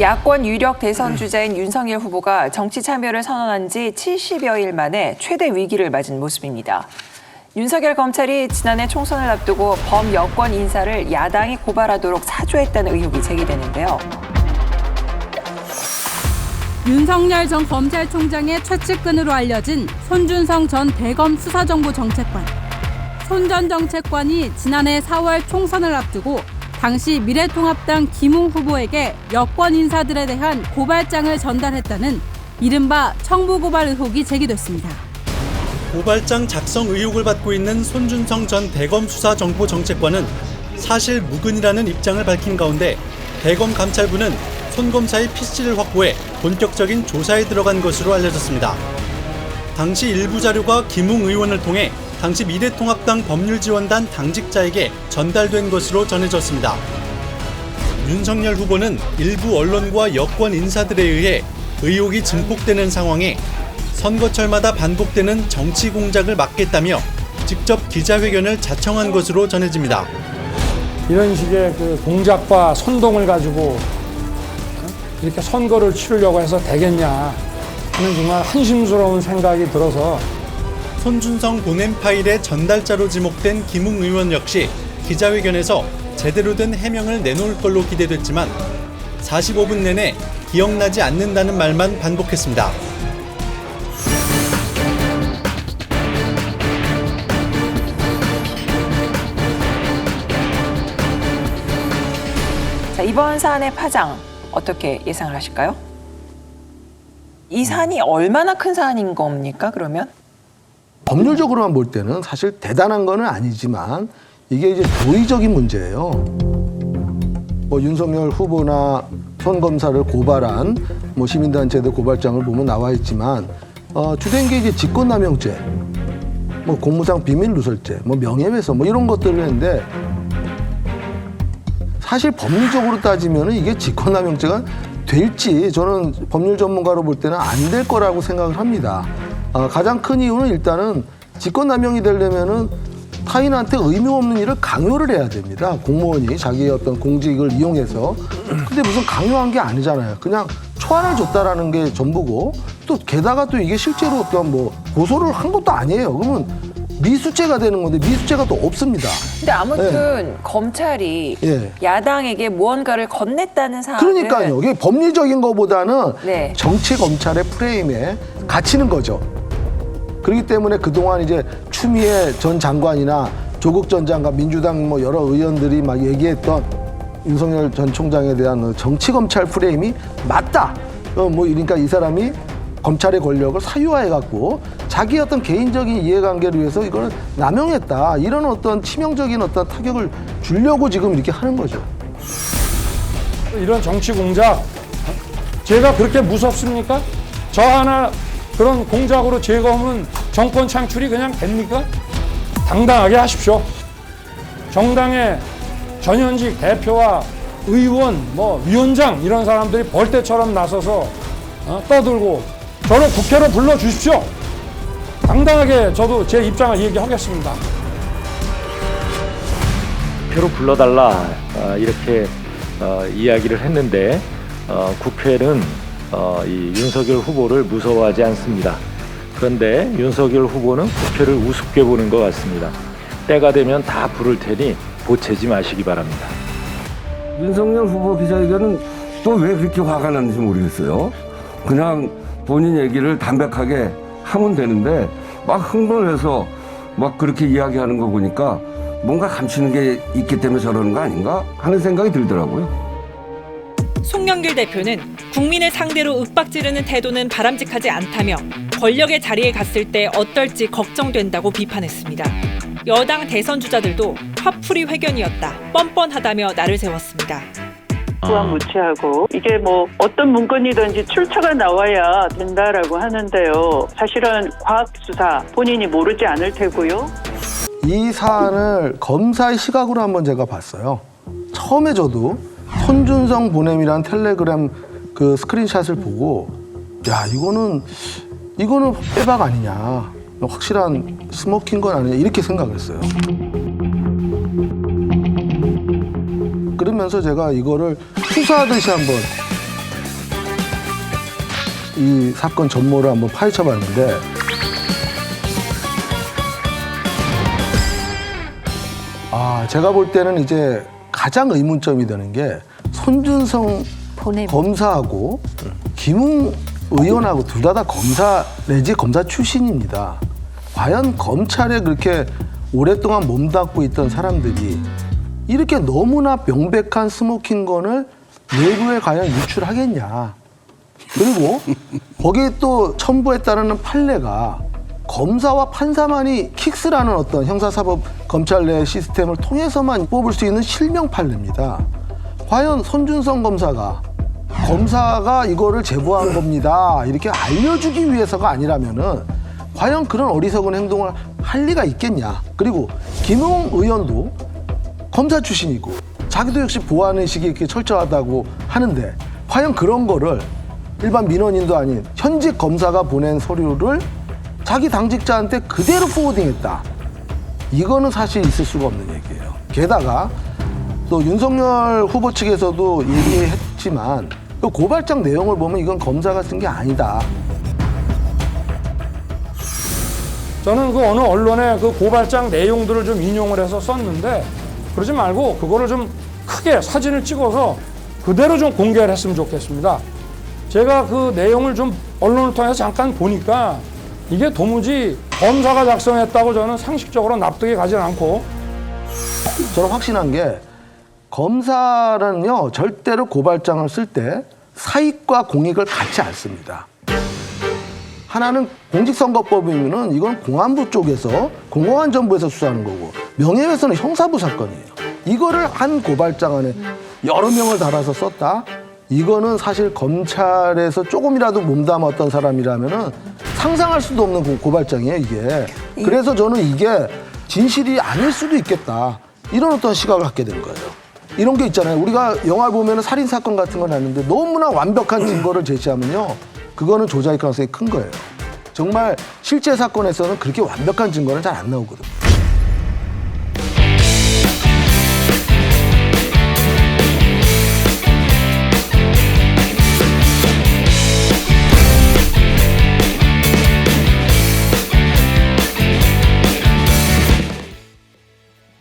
야권 유력 대선 주자인 윤석열 후보가 정치 참여를 선언한 지 70여일 만에 최대 위기를 맞은 모습입니다. 윤석열 검찰이 지난해 총선을 앞두고 범 여권 인사를 야당이 고발하도록 사주했다는 의혹이 제기되는데요. 윤석열 전 검찰총장의 최측근으로 알려진 손준성 전 대검 수사정보 정책관. 손 전 정책관이 지난해 4월 총선을 앞두고 당시 미래통합당 김웅 후보에게 여권 인사들에 대한 고발장을 전달했다는 이른바 청부고발 의혹이 제기됐습니다. 고발장 작성 의혹을 받고 있는 손준성 전 대검 수사 정보 정책관은 사실 무근이라는 입장을 밝힌 가운데 대검 감찰부는 손 검사의 PC를 확보해 본격적인 조사에 들어간 것으로 알려졌습니다. 당시 일부 자료가 김웅 의원을 통해 당시 미래통합당 법률지원단 당직자에게 전달된 것으로 전해졌습니다. 윤석열 후보는 일부 언론과 여권 인사들에 의해 의혹이 증폭되는 상황에 선거철마다 반복되는 정치 공작을 막겠다며 직접 기자회견을 자청한 것으로 전해집니다. 이런 식의 그 공작과 선동을 가지고 어? 이렇게 선거를 치르려고 해서 되겠냐 하는 정말 한심스러운 생각이 들어서 손준성 보냄 파일의 전달자로 지목된 김웅 의원 역시 기자회견에서 제대로 된 해명을 내놓을 걸로 기대됐지만 45분 내내 기억나지 않는다는 말만 반복했습니다. 자, 이번 사안의 파장 어떻게 예상을 하실까요? 이 사안이 얼마나 큰 사안인 겁니까? 그러면? 법률적으로만 볼 때는 사실 대단한 거는 아니지만 이게 이제 도의적인 문제예요. 뭐 윤석열 후보나 손 검사를 고발한 뭐 시민단체들 고발장을 보면 나와 있지만 어, 주된 게 이제 직권남용죄, 뭐 공무상 비밀 누설죄, 뭐 명예훼손 뭐 이런 것들을 했는데 사실 법률적으로 따지면은 이게 직권남용죄가 될지 저는 법률 전문가로 볼 때는 안 될 거라고 생각을 합니다. 어, 가장 큰 이유는 일단은 직권남용이 되려면은 타인한테 의무 없는 일을 강요를 해야 됩니다. 공무원이 자기의 어떤 공직을 이용해서. 근데 무슨 강요한 게 아니잖아요. 그냥 초안을 줬다라는 게 전부고 또 게다가 또 이게 실제로 어떤 뭐 고소를 한 것도 아니에요. 그러면 미수죄가 되는 건데 미수죄가 또 없습니다. 근데 아무튼 검찰이 예. 야당에게 무언가를 건넸다는 사안을 그러니까요. 이게 법리적인 것보다는 네. 정치 검찰의 프레임에 갇히는 거죠. 그렇기 때문에 그동안 이제 추미애 전 장관이나 조국 전 장관, 민주당 뭐 여러 의원들이 막 얘기했던 윤석열 전 총장에 대한 정치 검찰 프레임이 맞다. 어, 뭐 그러니까 이 사람이 검찰의 권력을 사유화해 갖고 자기 어떤 개인적인 이해관계를 위해서 이걸 남용했다. 이런 어떤 치명적인 어떤 타격을 주려고 지금 이렇게 하는 거죠. 이런 정치 공작 제가 그렇게 무섭습니까? 저 하나 그런 공작으로 제거하면 정권 창출이 그냥 됩니까? 당당하게 하십시오. 정당의 전현직 대표와 의원, 뭐 위원장 이런 사람들이 벌떼처럼 나서서 어, 떠들고 저를 국회로 불러 주십시오. 당당하게 저도 제 입장을 얘기하겠습니다. 국회로 불러달라 어, 이렇게 어, 이야기를 했는데 어, 국회는 어, 이 윤석열 후보를 무서워하지 않습니다. 그런데 윤석열 후보는 국회를 우습게 보는 것 같습니다. 때가 되면 다 부를 테니 보채지 마시기 바랍니다. 윤석열 후보 기자회견은 또 왜 그렇게 화가 났는지 모르겠어요. 그냥 본인 얘기를 담백하게 하면 되는데 막 흥분해서 막 그렇게 이야기하는 거 보니까 뭔가 감추는 게 있기 때문에 저러는 거 아닌가 하는 생각이 들더라고요. 송영길 대표는 국민을 상대로 윽박지르는 태도는 바람직하지 않다며 권력의 자리에 갔을 때 어떨지 걱정된다고 비판했습니다. 여당 대선 주자들도 화풀이 회견이었다. 뻔뻔하다며 날을 세웠습니다. 무한무치하고 이게 뭐 어떤 문건이든지 출처가 나와야 된다라고 하는데요. 사실은 과학 수사 본인이 모르지 않을 테고요. 이 사안을 검사의 시각으로 한번 제가 봤어요. 처음에 저도 손준성 보냄이란 텔레그램 그 스크린샷을 보고 야 이거는 이거는 빼박 아니냐 확실한 스모킹 건 아니냐 이렇게 생각을 했어요. 그러면서 제가 이거를 수사하듯이 한번 이 사건 전모를 한번 파헤쳐 봤는데 아, 제가 볼 때는 이제 가장 의문점이 되는 게 손준성 검사하고 김웅 의원하고 둘 다 다 검사 내지 검사 출신입니다. 과연 검찰에 그렇게 오랫동안 몸담고 있던 사람들이 이렇게 너무나 명백한 스모킹건을 내부에 과연 유출하겠냐. 그리고 거기에 또 첨부에 따르는 판례가 검사와 판사만이 킥스라는 어떤 형사사법 검찰 내 시스템을 통해서만 뽑을 수 있는 실명 판례입니다. 과연 손준성 검사가 검사가 이거를 제보한 겁니다. 이렇게 알려주기 위해서가 아니라면은 과연 그런 어리석은 행동을 할 리가 있겠냐. 그리고 김용 의원도 검사 출신이고 자기도 역시 보안의식이 이렇게 철저하다고 하는데 과연 그런 거를 일반 민원인도 아닌 현직 검사가 보낸 서류를 자기 당직자한테 그대로 포워딩했다. 이거는 사실 있을 수가 없는 얘기예요. 게다가 또 윤석열 후보 측에서도 얘기했지만 그 고발장 내용을 보면 이건 검사가 쓴 게 아니다. 저는 그 어느 언론에 그 고발장 내용들을 좀 인용을 해서 썼는데 그러지 말고 그거를 좀 크게 사진을 찍어서 그대로 좀 공개를 했으면 좋겠습니다. 제가 그 내용을 좀 언론을 통해서 잠깐 보니까 이게 도무지 검사가 작성했다고 저는 상식적으로 납득이 가지 않고 저는 확신한 게 검사는요 절대로 고발장을 쓸 때 사익과 공익을 같이 안 씁니다. 하나는 공직선거법이면은 이건 공안부 쪽에서 공공안 정부에서 수사하는 거고 명예훼손은 형사부 사건이에요. 이거를 한 고발장 안에 여러 명을 달아서 썼다. 이거는 사실 검찰에서 조금이라도 몸담았던 사람이라면은 상상할 수도 없는 고- 고발장이에요 이게. 그래서 저는 이게 진실이 아닐 수도 있겠다. 이런 어떤 시각을 갖게 된 거예요. 이런 게 있잖아요. 우리가 영화 보면은 살인 사건 같은 거 났는데 너무나 완벽한 증거를 제시하면요, 그거는 조작일 가능성이 큰 거예요. 정말 실제 사건에서는 그렇게 완벽한 증거는 잘 안 나오거든요.